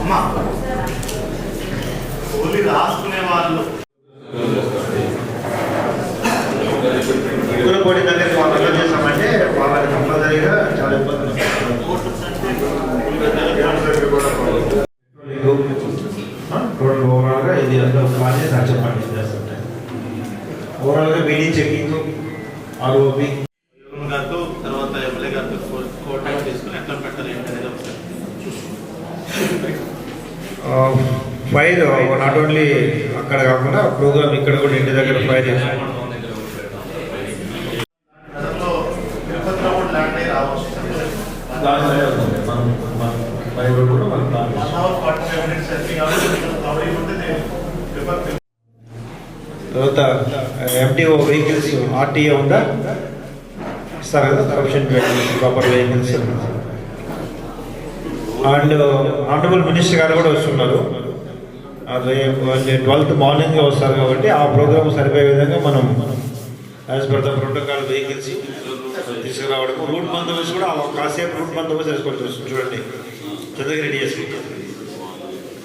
అమ్మా. ఓన్లీ రాసుకునే వాళ్ళు. ఉగ్రపోటీ దగ్గరికి వాళ్ళు ఎలా చేసామంటే వాళ్ళకి కంపల్సరీగా చాలా ఇబ్బందులు టోటల్ ఓవరాల్గా ఇది అంతా ప్లాన్ చేస్తుంటాయి ఓవరాల్గా BD checking ROP fire not only అక్కడ కాకుండా ప్రోగ్రామ్ ఇక్కడ కూడా ఇంటి దగ్గర ఫైర్ చేస్తాం తర్వాత ఎంటీఓ వెహికల్స్ ఆర్టీఏ ఉందా? ఇస్తారు కదా? Corruption proper vehicles and honourable minister గారు కూడా వస్తున్నారు. ట్వెల్త్ మార్నింగ్ వస్తారు కాబట్టి ఆ ప్రోగ్రామ్ సరిపోయే విధంగా మనం as per the protocol vehicles తీసుకురావడం. రూట్ బందోబస్తు కూడా కాసేపు రూట్ బందోబస్తు చేసుకోవచ్చు. చూడండి. చంద్రగిరి డిఎస్పీ.